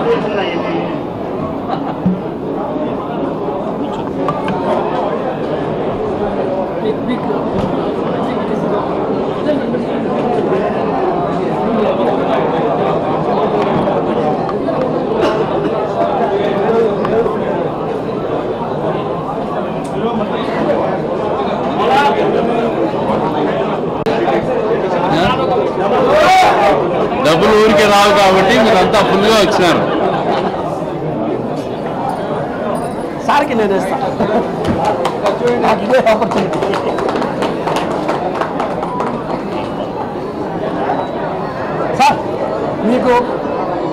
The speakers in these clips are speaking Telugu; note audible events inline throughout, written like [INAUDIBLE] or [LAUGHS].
Obrigado. మీరంతా ఫుల్గా వచ్చినారు. సార్కి నేను ఇస్తాను నాకు ఇదే ఆపర్చునిటీ సార్ మీకు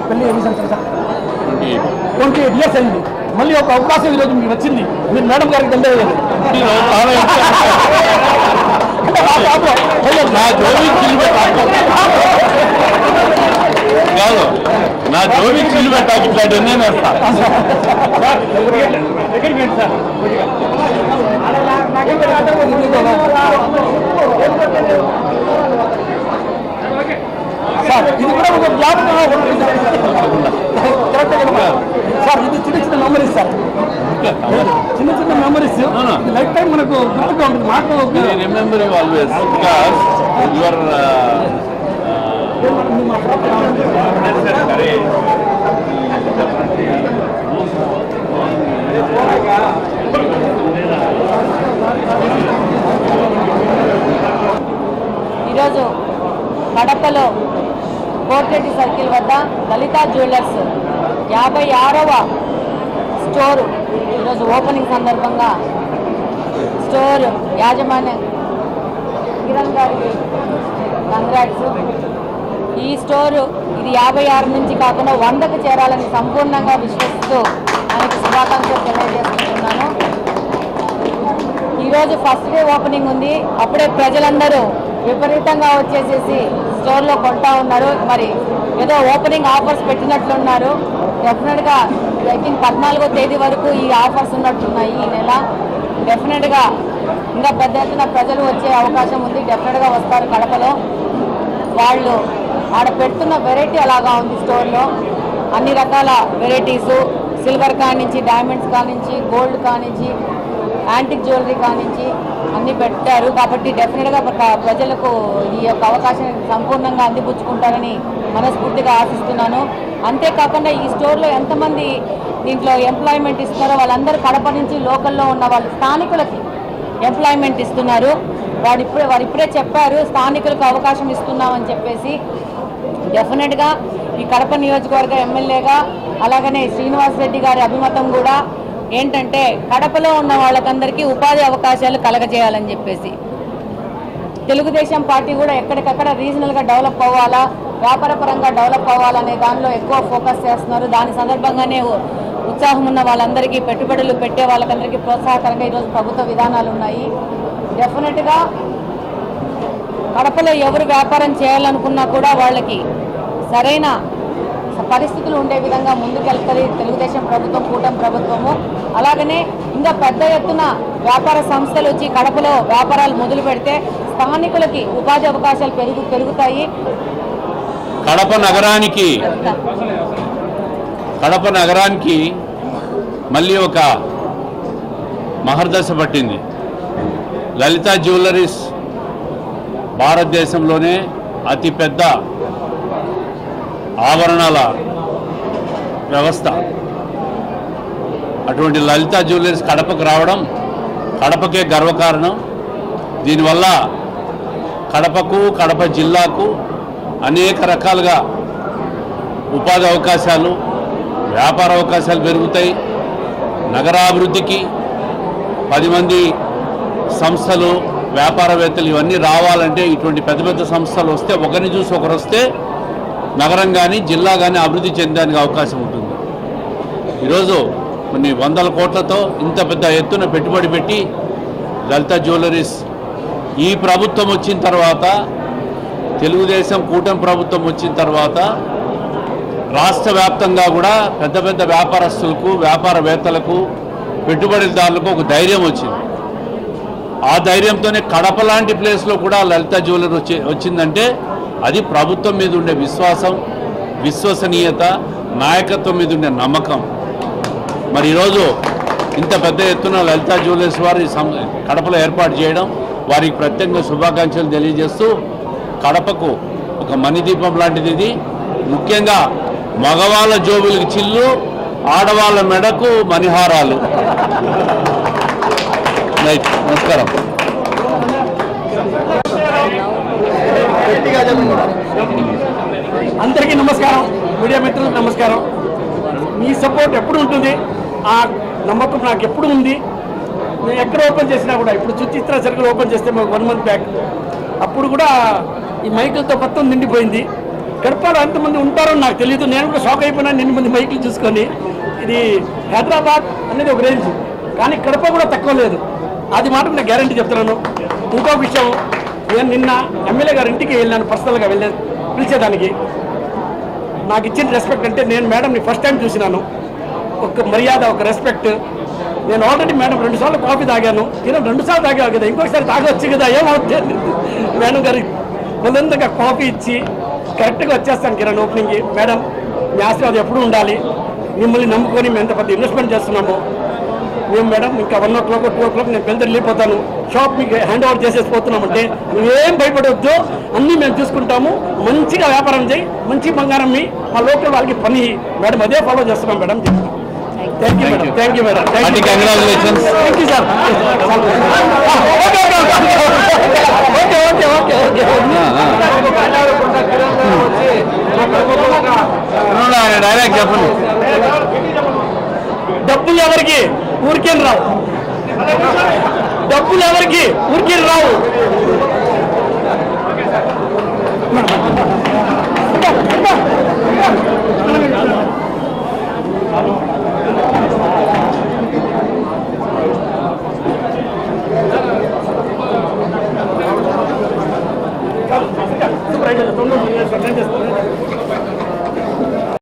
పెళ్ళి ఎన్ని సంవత్సరాలు సార్ ట్వంటీ ఎయిట్ ఇయర్స్ అయింది. మళ్ళీ ఒక అవకాశం ఈరోజు మీకు వచ్చింది. మీరు మేడం గారికి [LAUGHS] నా చిల్లు కాదు. నా జోబీ చిల్లు పెట్టాక ఇట్లాంటి నేను వేస్తా సార్ ఇది కూడా ఒక జ్ఞాపకం కరెక్ట్ సార్ ఇది చిన్న చిన్న మెమరీస్ సార్. చిన్న చిన్న మెమరీస్? లైఫ్ టైం మనకు గుర్తుగా ఉంటుంది. మాకు రిమెంబర్ ఆల్వేస్ బికాస్ యువర్ ఈరోజు కడపలో కోర్టెడ్డి సర్కిల్ వద్ద లలితా జ్యువెలర్స్ యాభై ఆరవ స్టోరు. ఈరోజు ఓపెనింగ్ సందర్భంగా స్టోర్ యాజమాన్యం కిరణ్ గారికి కంగ్రాట్స్ ఈ స్టోరు ఇది యాభై ఆరు నుంచి కాకుండా వందకు చేరాలని సంపూర్ణంగా విశ్వసిస్తూ మనకి శుభాకాంక్షలు తెలియజేసుకుంటున్నాను. ఈరోజు ఫస్ట్ డే ఓపెనింగ్ ఉంది. అప్పుడే ప్రజలందరూ విపరీతంగా వచ్చేసేసి స్టోర్లో కొంటా ఉన్నారు. మరి ఏదో ఓపెనింగ్ ఆఫర్స్ పెట్టినట్లున్నారు. డెఫినెట్గా ఐ థింక్ పద్నాలుగో తేదీ వరకు ఈ ఆఫర్స్ ఉన్నట్టున్నాయి ఈ నెల. డెఫినెట్గా ఇంకా పెద్ద ఎత్తున ప్రజలు వచ్చే అవకాశం ఉంది. డెఫినెట్గా వస్తారు కడపలో. వాళ్ళు ఆడ పెడుతున్న వెరైటీ అలాగా ఉంది స్టోర్లో. అన్ని రకాల వెరైటీసు. సిల్వర్ కానించి డైమండ్స్ కానించి గోల్డ్ కానించి యాంటిక్ జ్యువెలరీ కానించి అన్ని పెట్టారు. కాబట్టి డెఫినెట్గా ప్రజలకు ఈ యొక్క అవకాశం సంపూర్ణంగా అందిపుచ్చుకుంటారని మనస్ఫూర్తిగా ఆశిస్తున్నాను. అంతేకాకుండా ఈ స్టోర్లో ఎంతమంది దీంట్లో ఎంప్లాయ్మెంట్ ఇస్తున్నారో వాళ్ళందరూ కడప నుంచి లోకల్లో ఉన్న వాళ్ళు స్థానికులకి ఎంప్లాయ్మెంట్ ఇస్తున్నారు. వాడు ఇప్పుడే వారు ఇప్పుడే చెప్పారు స్థానికులకు అవకాశం ఇస్తున్నామని చెప్పేసి డెఫినెట్గా ఈ కడప నియోజకవర్గ ఎమ్మెల్యేగా అలాగనే శ్రీనివాస్ రెడ్డి గారి అభిమతం కూడా ఏంటంటే కడపలో ఉన్న వాళ్ళకందరికీ ఉపాధి అవకాశాలు కలగజేయాలని చెప్పేసి. తెలుగుదేశం పార్టీ కూడా ఎక్కడికక్కడ రీజనల్గా డెవలప్ అవ్వాలా వ్యాపారపరంగా డెవలప్ అవ్వాలనే దానిలో ఎక్కువ ఫోకస్ చేస్తున్నారు. దాని సందర్భంగానే ఉత్సాహం ఉన్న వాళ్ళందరికీ పెట్టుబడులు పెట్టే వాళ్ళకందరికీ ప్రోత్సాహకరంగా ఈరోజు ప్రభుత్వ విధానాలు ఉన్నాయి. డెఫినెట్గా కడపలో ఎవరు వ్యాపారం చేయాలనుకున్నా కూడా వాళ్ళకి సరైన పరిస్థితులు ఉండే విధంగా ముందుకెళ్తుంది తెలుగుదేశం ప్రభుత్వం కూటమి ప్రభుత్వము. అలాగనే ఇంకా పెద్ద ఎత్తున వ్యాపార సంస్థలు వచ్చి కడపలో వ్యాపారాలు మొదలు పెడితే స్థానికులకి ఉపాధి అవకాశాలు పెరుగు పెరుగుతాయి. కడప నగరానికి కడప నగరానికి మళ్ళీ ఒక మహర్దశ పట్టింది. లలిత జ్యువెలరీస్ భారతదేశంలోనే అతిపెద్ద ఆభరణాల వ్యవస్థ. అటువంటి లలిత జ్యువెలరీస్ కడపకు రావడం కడపకే గర్వకారణం. దీనివల్ల కడపకు కడప జిల్లాకు అనేక రకాలుగా ఉపాధి అవకాశాలు వ్యాపార అవకాశాలు పెరుగుతాయి. నగరాభివృద్ధికి పది మంది సంస్థలు వ్యాపారవేత్తలు ఇవన్నీ రావాలంటే ఇటువంటి పెద్ద పెద్ద సంస్థలు వస్తే ఒకరిని చూసి ఒకరు వస్తే నగరం కానీ జిల్లా కానీ అభివృద్ధి చెందడానికి అవకాశం ఉంటుంది. ఈరోజు కొన్ని వందల కోట్లతో ఇంత పెద్ద ఎత్తున పెట్టుబడి పెట్టి లలిత జ్యువెలరీస్ ఈ ప్రభుత్వం వచ్చిన తర్వాత తెలుగుదేశం కూటమి ప్రభుత్వం వచ్చిన తర్వాత రాష్ట్ర వ్యాప్తంగా కూడా పెద్ద పెద్ద వ్యాపారస్తులకు వ్యాపారవేత్తలకు పెట్టుబడిదారులకు ఒక ధైర్యం వచ్చింది. ఆ ధైర్యంతోనే కడప లాంటి ప్లేస్లో కూడా లలిత జ్యువెలర్ వచ్చి వచ్చిందంటే అది ప్రభుత్వం మీద ఉండే విశ్వాసం విశ్వసనీయత నాయకత్వం మీద ఉండే నమ్మకం. మరి ఈరోజు ఇంత పెద్ద ఎత్తున లలిత జ్యువెలర్స్ వారి సం- కడపలో ఏర్పాటు చేయడం వారికి ప్రత్యేకంగా శుభాకాంక్షలు తెలియజేస్తూ కడపకు ఒక మణిదీపం లాంటిది ఇది. ముఖ్యంగా మగవాళ్ళ జోబులకి చిల్లు ఆడవాళ్ళ మెడకు మణిహారాలు. రైట్ నమస్కారం. అందరికీ నమస్కారం. మీడియా మిత్రులకు నమస్కారం. మీ సపోర్ట్ ఎప్పుడు ఉంటుంది? ఆ నమ్మకం నాకు ఎప్పుడు ఉంది? నేను ఎక్కడ ఓపెన్ చేసినా కూడా ఇప్పుడు సుచిత్ర సర్కిల్ ఓపెన్ చేస్తే మాకు వన్ మంత్ బ్యాక్ అప్పుడు కూడా ఈ మైకులతో మొత్తం నిండిపోయింది. గడపలో ఎంతమంది ఉంటారో నాకు తెలియదు నేను కూడా షాక్ అయిపోయినా నిన్న మంది మైకులు చూసుకొని. ఇది హైదరాబాద్ అనేది ఒక రేంజ్. కానీ కడప కూడా తక్కువ లేదు. అది మాట నేను గ్యారంటీ చెప్తున్నాను. ఇంకో విషయం నేను నిన్న ఎమ్మెల్యే గారి ఇంటికి వెళ్ళాను పర్సనల్గా వెళ్ళే పిలిచేదానికి. నాకు ఇచ్చిన రెస్పెక్ట్ అంటే నేను మేడంని ఫస్ట్ టైం చూసినాను. ఒక మర్యాద ఒక రెస్పెక్ట్ నేను ఆల్రెడీ మేడం రెండు సార్లు కాఫీ తాగాను. నేను రెండు సార్లు తాగావు కదా ఇంకొకసారి తాగొచ్చు కదా ఏమవుతుంది? మేడం గారి ముందంతగా కాఫీ ఇచ్చి కరెక్ట్గా వచ్చేస్తాను కిరణ్ ఓపెనింగ్కి మేడం మీ ఆశీర్వాదం ఎప్పుడు ఉండాలి. మిమ్మల్ని నమ్ముకొని మేము ఎంత పెద్ద ఇన్వెస్ట్మెంట్ చేస్తున్నాము. మేము మేడం? ఇంకా one o'clock two o'clock నేను బెల్దర్ వెళ్ళిపోతాను షాప్ మీకు హ్యాండ్ ఓవర్ చేసేసి పోతున్నామంటే నువ్వేం భయపడవద్దు అన్నీ మేము చూసుకుంటాము. మంచిగా వ్యాపారం చేయి. మంచి బంగారం మీ మా లోకల్ వాళ్ళకి పని. మేడం అదే ఫాలో చేస్తున్నాం madam. Thank you madam. Thank you madam. Thank you sir